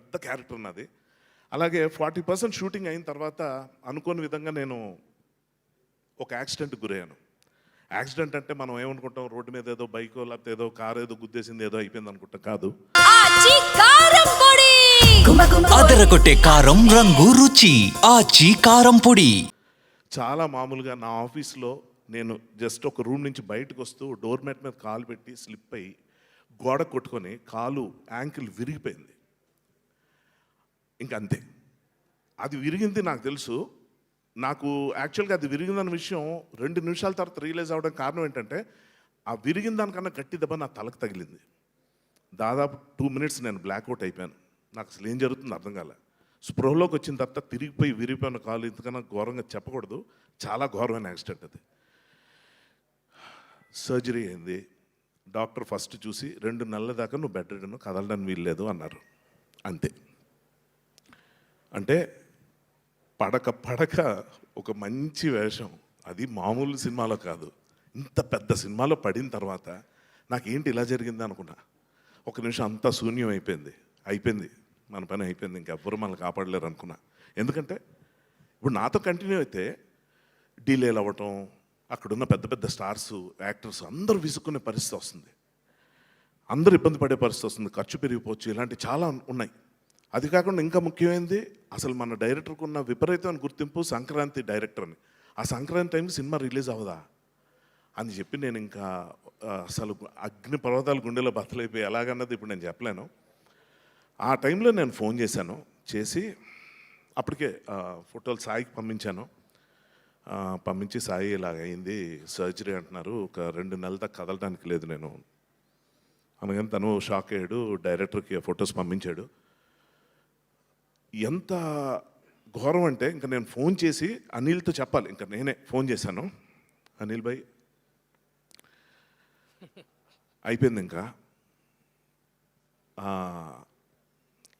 పెద్ద క్యారెక్టర్ నాది అలాగే ఫార్టీ పర్సెంట్ షూటింగ్ అయిన తర్వాత అనుకోని విధంగా నేను ఒక యాక్సిడెంట్కి గురయ్యాను. యాక్సిడెంట్ అంటే మనం ఏమనుకుంటాం? రోడ్డు మీద ఏదో బైకో లేకపోతే ఏదో కారు ఏదో గుద్దేసింది ఏదో అయిపోయింది అనుకుంటాం. కాదు. ఆచి కారం పొడి! అదరగొట్టే కారం రంగు రుచి. ఆచి కారం పొడి. చాలా మామూలుగా నా ఆఫీస్లో నేను జస్ట్ ఒక రూమ్ నుంచి బయటకు వస్తూ డోర్ మ్యాట్ మీద కాలు పెట్టి స్లిప్ అయ్యి గోడ కొట్టుకొని కాలు యాంకిల్ విరిగిపోయింది. ఇంక అంతే అది విరిగింది నాకు తెలుసు. నాకు యాక్చువల్గా అది విరిగిందన్న విషయం రెండు నిమిషాల తర్వాత రియలైజ్ అవ్వడం కారణం ఏంటంటే ఆ విరిగిన దానికన్నా గట్టి దెబ్బ నా తలకు తగిలింది. దాదాపు టూ మినిట్స్ నేను బ్లాక్అవుట్ అయిపోయాను. నాకు అసలు ఏం జరుగుతుందో అర్థం కాలే. స్పృహలోకి వచ్చిన తర్వాత తిరిగిపోయి విరిగిపోయిన కాలు ఇంతకన్నా ఘోరంగా చెప్పకూడదు. చాలా ఘోరమైన యాక్సిడెంట్ అది. సర్జరీ అయింది. డాక్టర్ ఫస్ట్ చూసి రెండు నెలల దాకా నువ్వు బెడ్ రిడన్ కదలడానికి వీల్లేదు అన్నారు. అంతే. అంటే పడక పడక ఒక మంచి వేషం. అది మామూలు సినిమాలో కాదు. ఇంత పెద్ద సినిమాలో పడిన తర్వాత నాకేంటి ఇలా జరిగింది అనుకున్నా. ఒక నిమిషం అంతా శూన్యం అయిపోయింది. అయిపోయింది. మన పని అయిపోయింది. ఇంకెవ్వరు మనల్ని కాపాడలేరు అనుకున్నా. ఎందుకంటే ఇప్పుడు నాతో కంటిన్యూ అయితే డీలేలు అవ్వటం అక్కడున్న పెద్ద పెద్ద స్టార్స్ యాక్టర్స్ అందరూ విసుక్కునే పరిస్థితి వస్తుంది. అందరూ ఇబ్బంది పడే పరిస్థితి వస్తుంది. ఖర్చు పెరిగిపోవచ్చు. ఇలాంటి చాలా ఉన్నాయి. అది కాకుండా ఇంకా ముఖ్యమైనది అసలు మన డైరెక్టర్కి ఉన్న విపరీతమైన గుర్తింపు సంక్రాంతి డైరెక్టర్ అని ఆ సంక్రాంతి టైం సినిమా రిలీజ్ అవ్వదా? అని చెప్పి నేను ఇంకా అసలు అగ్ని పర్వతాలు గుండెలో బతలైపోయి ఎలాగన్నది ఇప్పుడు నేను చెప్పలేను. ఆ టైంలో నేను ఫోన్ చేశాను చేసి అప్పటికే ఫోటోలు సాయికి పంపించాను. పంపించి సాయి ఇలాగ అయింది సర్జరీ అంటున్నారు ఒక రెండు నెలల దాకా కదలడానికి లేదు నేను. అనగానే తను షాక్ అయ్యాడు డైరెక్టర్కి ఫొటోస్ పంపించాడు. ఎంత ఘోరం అంటే ఇంకా నేను ఫోన్ చేసి అనిల్తో చెప్పాలి. ఇంకా నేనే ఫోన్ చేశాను. అనిల్ భాయ్ అయిపోయింది ఇంకా.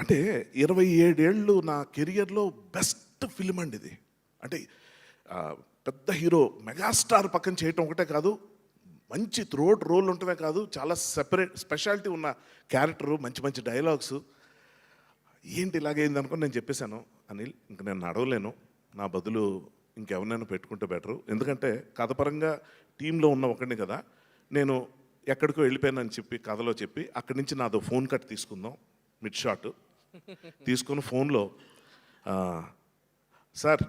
అంటే ఇరవై ఏడేళ్ళు నా కెరియర్లో బెస్ట్ ఫిలిం అండి ఇది. అంటే పెద్ద హీరో మెగాస్టార్ పక్కన చేయటం ఒకటే కాదు మంచి త్రోట్ రోల్ ఉంటమే కాదు చాలా సెపరేట్ స్పెషాలిటీ ఉన్న క్యారెక్టరు మంచి మంచి డైలాగ్స్. ఏంటి ఇలాగైంది అనుకుని నేను చెప్పేశాను అనిల్ ఇంక నేను నడవలేను. నా బదులు ఇంకెవరినైనా పెట్టుకుంటే బెటరు. ఎందుకంటే కథపరంగా టీంలో ఉన్న ఒకడిని కదా నేను ఎక్కడికో వెళ్ళిపోయానని చెప్పి కథలో చెప్పి అక్కడి నుంచి నాదో ఫోన్ కట్ తీసుకుందాం మిడ్ షాట్. తీసుకుని ఫోన్లో సార్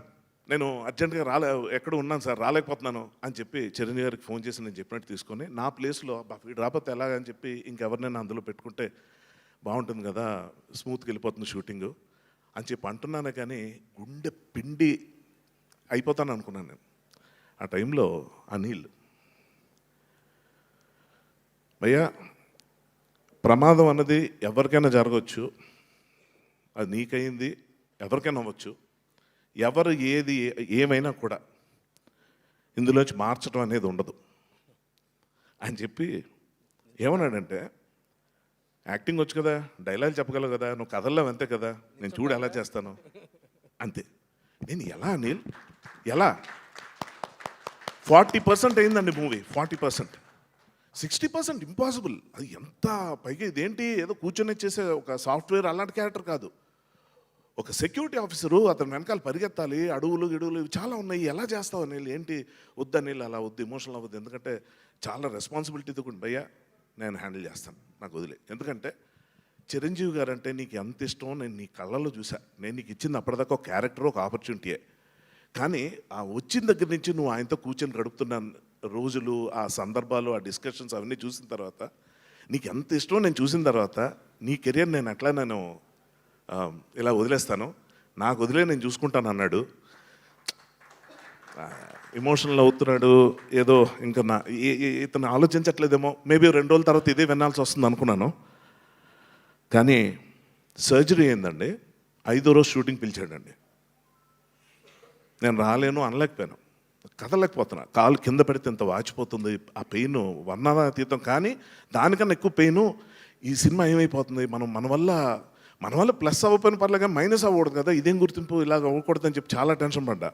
నేను అర్జెంట్గా రాలే ఎక్కడ ఉన్నాను సార్ రాలేకపోతున్నాను అని చెప్పి చిరంజీవి గారికి ఫోన్ చేసి నేను చెప్పినట్టు తీసుకొని నా ప్లేస్లో వీడు రాకపోతే ఎలాగని చెప్పి ఇంకెవరినైనా అందులో పెట్టుకుంటే బాగుంటుంది కదా స్మూత్గా వెళ్ళిపోతుంది షూటింగ్ అని చెప్పి అంటున్నాను కానీ గుండె పిండి అయిపోతాను అనుకున్నాను నేను. ఆ టైంలో అనిల్ భయ్యా ప్రమాదం అన్నది ఎవరికైనా జరగవచ్చు అది నీకైంది ఎవరికైనా అవ్వచ్చు. ఎవరు ఏది ఏమైనా కూడా ఇందులోంచి మార్చడం అనేది ఉండదు. అని చెప్పి ఏమన్నాడంటే యాక్టింగ్ వచ్చు కదా డైలాగ్ చెప్పగలవు కదా నువ్వు కథల్లో అంతే కదా నేను చూడు ఎలా చేస్తాను. అంతే. నేను ఎలా అనిల్ ఎలా? ఫార్టీ పర్సెంట్ అయిందండి movie forty percent. Sixty percent impossible. అది ఎంత పైగా ఇదేంటి? ఏదో కూర్చొని చేసే ఒక సాఫ్ట్వేర్ అలాంటి క్యారెక్టర్ కాదు. ఒక సెక్యూరిటీ ఆఫీసరు అతని వెనకాల పరిగెత్తాలి అడవులు గిడువులు ఇవి చాలా ఉన్నాయి. ఎలా చేస్తావు అనిల్ ఏంటి? వద్దనిల్ అలా వద్దు ఎమోషనల్ అవ్వద్దు. ఎందుకంటే చాలా రెస్పాన్సిబిలిటీతో కూడా భయ్యా నేను హ్యాండిల్ చేస్తాను. నాకు వదిలే ఎందుకంటే చిరంజీవి గారు అంటే నీకు ఎంత ఇష్టం నేను నీ కళ్ళలో చూసా నేను నీకు ఇచ్చింది అప్పటిదాకా ఒక క్యారెక్టర్ ఒక ఆపర్చునిటీయే కానీ ఆ వచ్చిన దగ్గర నుంచి నువ్వు ఆయనతో కూర్చొని గడుపుతున్న రోజులు ఆ సందర్భాలు ఆ డిస్కషన్స్ అవన్నీ చూసిన తర్వాత నీకు ఎంత ఇష్టం నేను చూసిన తర్వాత నీ కెరియర్ నేను ఎట్లా నేను ఇలా వదిలేస్తాను. నాకు వదిలే నేను చూసుకుంటాను అన్నాడు. ఎమోషనల్ అవుతున్నాడు ఏదో ఇంకా నా ఇతను ఆలోచించట్లేదేమో. మేబీ రెండు రోజుల తర్వాత ఇదే వినాల్సి వస్తుంది అనుకున్నాను. కానీ సర్జరీ అయిందండి. ఐదో రోజు షూటింగ్ పిలిచాడండి. నేను రాలేను అనలేకపోయాను. కదలేకపోతున్నా కాలు కింద పెడితే ఇంత వాచిపోతుంది ఆ పెయిన్ వర్ణనాతీతం కానీ దానికన్నా ఎక్కువ పెయిన్ ఈ సినిమా ఏమైపోతుంది? మనం మన వల్ల మన వల్ల ప్లస్ అవ్వకపోయిన పర్లేదు కానీ మైనస్ అవ్వకూడదు కదా. ఇదేం గుర్తింపు? ఇలాగ అవ్వకూడదు అని చెప్పి చాలా టెన్షన్ పడ్డా.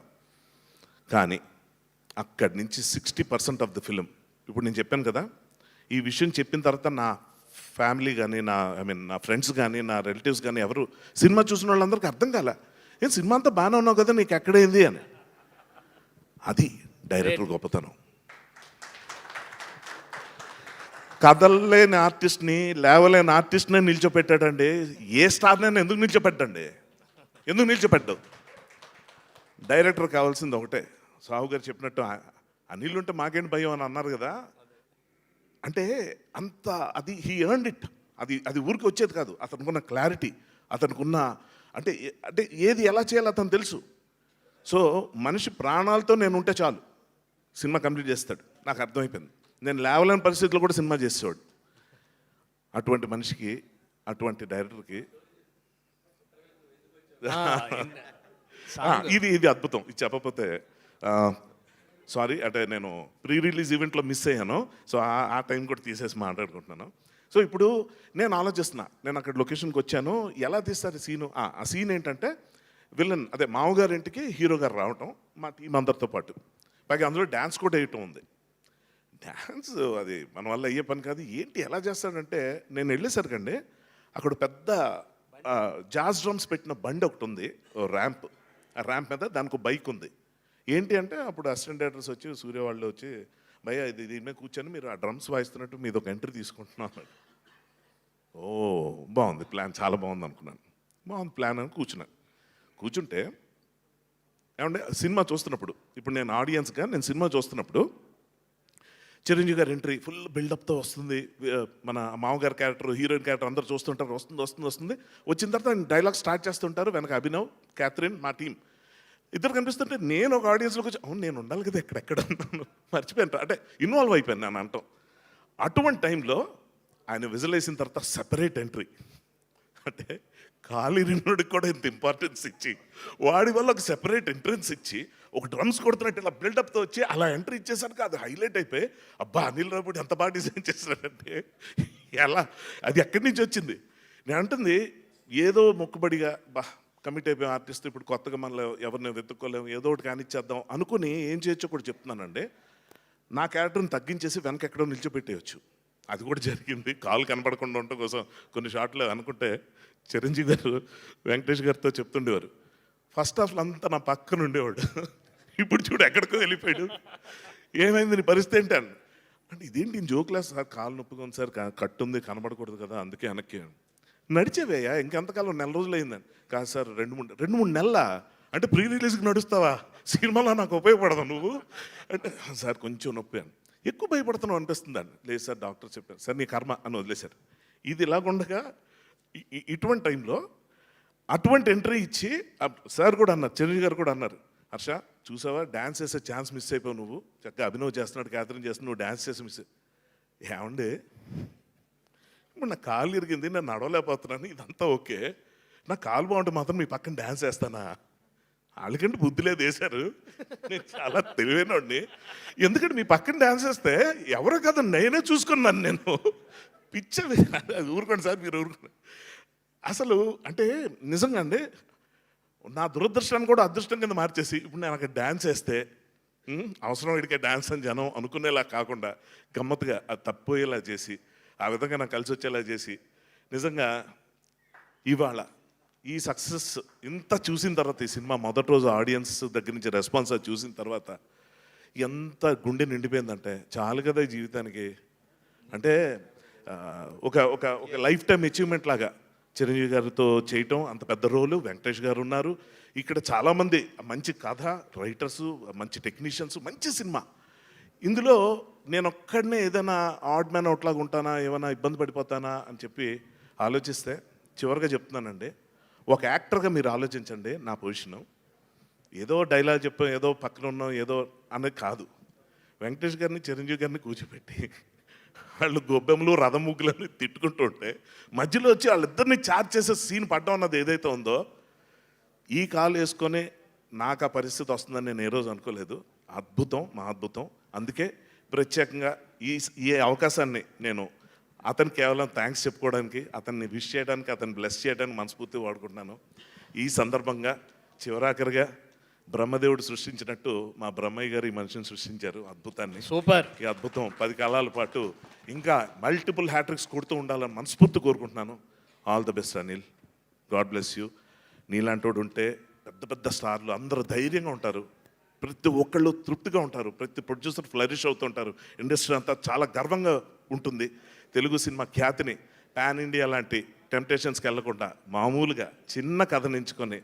కానీ అక్కడి నుంచి sixty percent of the film. ఇప్పుడు నేను చెప్పాను కదా ఈ విషయం చెప్పిన తర్వాత నా ఫ్యామిలీ కానీ నా ఐ మీన్ నా ఫ్రెండ్స్ కానీ నా రిలేటివ్స్ కానీ ఎవరు సినిమా చూసిన వాళ్ళందరికీ అర్థం కాల. ఏం సినిమా అంతా బాగానే ఉన్నావు కదా నీకు ఎక్కడైంది అని. అది డైరెక్టర్ గొప్పతనం. కదలలేని ఆర్టిస్ట్ని లేవలేని ఆర్టిస్ట్నే నిల్చోపెట్టాడండి. ఏ స్టార్నైనా ఎందుకు నిల్చోపెట్టండి? ఎందుకు నిల్చోపెట్టవు? డైరెక్టర్ కావాల్సింది ఒకటే. సాహు గారు చెప్పినట్టు "ఆ- అనిల్ ఉంటే మాకేంటి భయం అని అన్నారు కదా. అంటే అంత అది హీ ఎర్న్డ్ ఇట్ అది అది ఊరికి వచ్చేది కాదు. అతనుకున్న క్లారిటీ అతనుకున్న అంటే అంటే ఏది ఎలా చేయాలో అతను తెలుసు. సో మనిషి ప్రాణాలతో నేను ఉంటే చాలు. సినిమా కంప్లీట్ చేస్తాడు. నాకు అర్థమైపోయింది. నేను లేవలేని పరిస్థితుల్లో కూడా సినిమా చేసేవాడు. అటువంటి మనిషికి అటువంటి డైరెక్టర్కి ఇది ఇది అద్భుతం. ఇది చెప్పకపోతే సారీ అంటే నేను ప్రీ రిలీజ్ ఈవెంట్లో మిస్ అయ్యాను. సో ఆ- టైం కూడా తీసేసి మాట్లాడుకుంటున్నాను. సో ఇప్పుడు నేను ఆలోచిస్తున్నా నేను అక్కడ లొకేషన్కి వచ్చాను. ఎలా తీస్తారు సీను ఆ సీన్ ఏంటంటే విలన్ అదే మామగారి ఇంటికి హీరో గారు రావటం మా టీం అందరితో పాటు. పైగా అందులో డ్యాన్స్ కూడా వేయటం ఉంది. డ్యాన్స్ అది మన వల్ల అయ్యే పని కాదు. ఏంటి ఎలా చేస్తాడంటే నేను వెళ్ళేసరికండి అక్కడ పెద్ద జాజ్ డ్రమ్స్ పెట్టిన బండి ఒకటి ఉంది ఓ ర్యాంప్ ఆ ర్యాంప్ మీద దానికి బైక్ ఉంది. ఏంటి అంటే అప్పుడు అసిస్టెంట్ డైరెక్టర్స్ వచ్చి సూర్య వాళ్ళు వచ్చి భయ్య ఇది దీని మీద కూర్చొని మీరు ఆ డ్రమ్స్ వాయిస్తున్నట్టు మీద ఒక ఎంట్రీ తీసుకుంటున్నాను ఓ బాగుంది. ప్లాన్ చాలా బాగుంది అనుకున్నాను. బాగుంది ప్లాన్ అని కూర్చున్నాను కూర్చుంటే ఏమంటే సినిమా చూస్తున్నప్పుడు ఇప్పుడు నేను ఆడియన్స్గా నేను సినిమా చూస్తున్నప్పుడు చిరంజీవి గారి ఎంట్రీ ఫుల్ బిల్డప్తో వస్తుంది. మన మామగారి క్యారెక్టర్ హీరోయిన్ క్యారెక్టర్ అందరూ చూస్తుంటారు. వస్తుంది వస్తుంది వస్తుంది. వచ్చిన తర్వాత డైలాగ్ స్టార్ట్ చేస్తుంటారు. వెనక అభినవ్ క్యాథరిన్ మా టీం ఇద్దరు కనిపిస్తుంటే నేను ఒక ఆడియన్స్లోకి వచ్చి అవును నేను ఉండాలి కదా ఎక్కడెక్కడ? ఉన్నాను మర్చిపోయాను. అంటే ఇన్వాల్వ్ అయిపోయాను నేను అంటాం అటువంటి టైంలో ఆయన విజిల్ వేసిన తర్వాత సెపరేట్ ఎంట్రీ అంటే కాలిరినుడికి కూడా ఇంత ఇంపార్టెన్స్ ఇచ్చి వాడి వల్ల ఒక సెపరేట్ ఎంట్రెన్స్ ఇచ్చి ఒక డ్రమ్స్ కొడుతున్నట్టు ఇలా బిల్డప్తో వచ్చి అలా ఎంట్రీ ఇచ్చేసరికి అది హైలైట్ అయిపోయి అబ్బా అనిల్ రాబుడి ఎంత బాగా డిజైన్ చేశాడంటే ఎలా? అది ఎక్కడి నుంచి వచ్చింది? నేను అంటుంది ఏదో మొక్కుబడిగా బా కమిట్ అయిపోయాం ఆర్టిస్ట్ ఇప్పుడు కొత్తగా మనలో ఎవరిని వెతుక్కోలేము ఏదో ఒకటి కానిచ్చేద్దాం అనుకుని ఏం చేయొచ్చో కూడా చెప్తున్నానండి. నా క్యారెక్టర్ని తగ్గించేసి వెనక ఎక్కడో నిలిచిపెట్టేయచ్చు అది కూడా జరిగింది. కాలు కనపడకుండా ఉండటం కోసం కొన్ని షాట్లు అనుకుంటే చిరంజీవి గారు వెంకటేష్ గారితో చెప్తుండేవారు. ఫస్ట్ హాఫ్లో అంతా నా పక్కన ఉండేవాడు. ఇప్పుడు చూడు ఎక్కడికో వెళ్ళిపోయాడు. ఏమైంది నీ పరిస్థితి ఏంటి అని. అంటే ఇదేంటి జోక్లా సార్ కాలు నొప్పిగా ఉంది సార్ కట్టు ఉంది కనబడకూడదు కదా అందుకే వెనక్కి నడిచేవేయా ఇంకెంతకాలం నెల రోజులు అయిందని కాదు సార్ రెండు మూడు రెండు మూడు నెలల? అంటే ప్రీ రిలీజ్కి నడుస్తావా? సినిమాలో నాకు ఉపయోగపడదు నువ్వు? అంటే సార్ కొంచెం నొప్పి అని. ఎక్కువ భయపడుతున్నావు అనిపిస్తుంది లేదు సార్ డాక్టర్ చెప్పారు. సార్ నీ కర్మ అని వదిలేశారు. ఇది ఇలాగుండగా ఇటువంటి టైంలో అటువంటి ఎంట్రీ ఇచ్చి సార్ కూడా అన్నారు చిరంజీవి గారు కూడా అన్నారు హర్ష చూసావా? డ్యాన్స్ చేసే ఛాన్స్ మిస్ అయిపోయావు నువ్వు. చక్కగా అభినవ్ చేస్తున్నాడు క్యాథరిన్ చేస్తున్నావు డ్యాన్స్ చేసి మిస్ ఏమండి? ఇప్పుడు నా కాలు ఇరిగింది నేను నడవలేకపోతున్నాను ఇదంతా ఓకే. నా కాలు బాగుంటే మాత్రం మీ పక్కన డ్యాన్స్ వేస్తానా వాళ్ళకంటే బుద్ధి లేదు వేశారు. నేను చాలా తెలివైనోడిని. ఎందుకంటే మీ పక్కన డ్యాన్స్ వేస్తే ఎవరో కదా నేనే చూసుకున్నాను నేను. పిచ్చ ఊరుకోండి సార్ మీరు ఊరుకోండి. అసలు అంటే నిజంగా అండి నా దురదృష్టాన్ని కూడా అదృష్టం కింద మార్చేసి ఇప్పుడు నేను అక్కడ డ్యాన్స్ వేస్తే అవసరం ఇడికే డ్యాన్స్ అని జనం అనుకునేలా కాకుండా గమ్మత్తుగా అది తప్పోయేలా చేసి ఆ విధంగా నాకు కలిసి వచ్చేలా చేసి నిజంగా ఇవాళ ఈ సక్సెస్ ఇంత చూసిన తర్వాత ఈ సినిమా మొదటి రోజు ఆడియన్స్ దగ్గర నుంచి రెస్పాన్స్ అది చూసిన తర్వాత ఎంత గుండె నిండిపోయిందంటే చాలు కదా జీవితానికి. అంటే ఒక ఒక ఒక లైఫ్ టైం అచీవ్మెంట్ లాగా చిరంజీవి గారితో చేయటం అంత పెద్ద రోలు వెంకటేష్ గారు ఉన్నారు. ఇక్కడ చాలామంది మంచి కథ రైటర్స్ మంచి టెక్నీషియన్స్ మంచి సినిమా. ఇందులో నేను ఒక్కడనే ఏదైనా ఆడ్ మ్యాన్ అవుట్లాగా ఉంటానా ఏమైనా ఇబ్బంది పడిపోతానా అని చెప్పి ఆలోచిస్తే చివరిగా చెప్తున్నానండి. ఒక యాక్టర్గా మీరు ఆలోచించండి నా పొజిషను. ఏదో డైలాగ్ చెప్పాం ఏదో పక్కన ఉన్నాం ఏదో అనేది కాదు. వెంకటేష్ గారిని చిరంజీవి గారిని కూర్చోబెట్టి వాళ్ళు గొబ్బెమ్మలు రథం ముగ్గులని తిట్టుకుంటూ ఉంటే మధ్యలో వచ్చి వాళ్ళిద్దరిని చార్జ్ చేసే సీన్ పడ్డం అన్నది ఏదైతే ఉందో ఈ కాలు వేసుకొని నాకు ఆ పరిస్థితి వస్తుందని నేను ఏ రోజు అనుకోలేదు. అద్భుతం మా అద్భుతం అందుకే ప్రత్యేకంగా ఈ ఈ అవకాశాన్ని నేను అతను కేవలం థ్యాంక్స్ చెప్పుకోవడానికి అతన్ని విష్ చేయడానికి అతన్ని బ్లెస్ చేయడానికి మనస్ఫూర్తి వాడుకుంటున్నాను. ఈ సందర్భంగా చివరాఖరిగా బ్రహ్మదేవుడు సృష్టించినట్టు మా బ్రహ్మయ్య గారు ఈ మనిషిని సృష్టించారు. అద్భుతాన్ని. సూపర్. ఈ అద్భుతం పది కాలాల పాటు ఇంకా మల్టిపుల్ హ్యాట్రిక్స్ కొడుతూ ఉండాలని మనస్ఫూర్తి కోరుకుంటున్నాను. All the best Anil god bless you నీలాంటోడు ఉంటే పెద్ద పెద్ద స్టార్లు అందరూ ధైర్యంగా ఉంటారు. ప్రతి ఒక్కళ్ళు తృప్తిగా ఉంటారు. ప్రతి ప్రొడ్యూసర్ ఫ్లరిష్ అవుతుంటారు ఇండస్ట్రీ అంతా చాలా గర్వంగా ఉంటుంది. తెలుగు సినిమా ఖ్యాతిని పాన్ ఇండియా లాంటి టెంప్టేషన్స్కి వెళ్ళకుండా మామూలుగా చిన్న కథ నుంచుకొని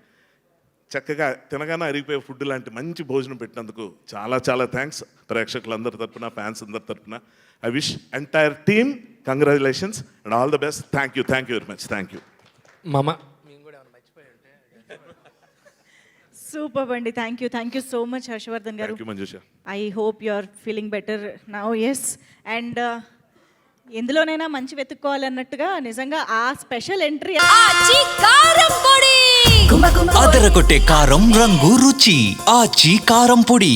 చక్కగా తినగానే అరిగిపోయే ఫుడ్ లాంటి మంచి భోజనం పెట్టినందుకు చాలా చాలా థ్యాంక్స్ ప్రేక్షకులందరి తరపున ఫ్యాన్స్ అందరి తరపున. I wish entire team congratulations and all the best thank you thank you very much thank you మామ సూపర్ అండి thank you thank you so much Harshavardhan గారు I hope you are feeling better now yes and ఎందులోనైనా మంచి వెతుక్కోవాలన్నట్టుగా నిజంగా ఆ special entry ఆచి కారం పొడి! అదరగొట్టే కారం రంగు రుచి ఆచి కారం పొడి.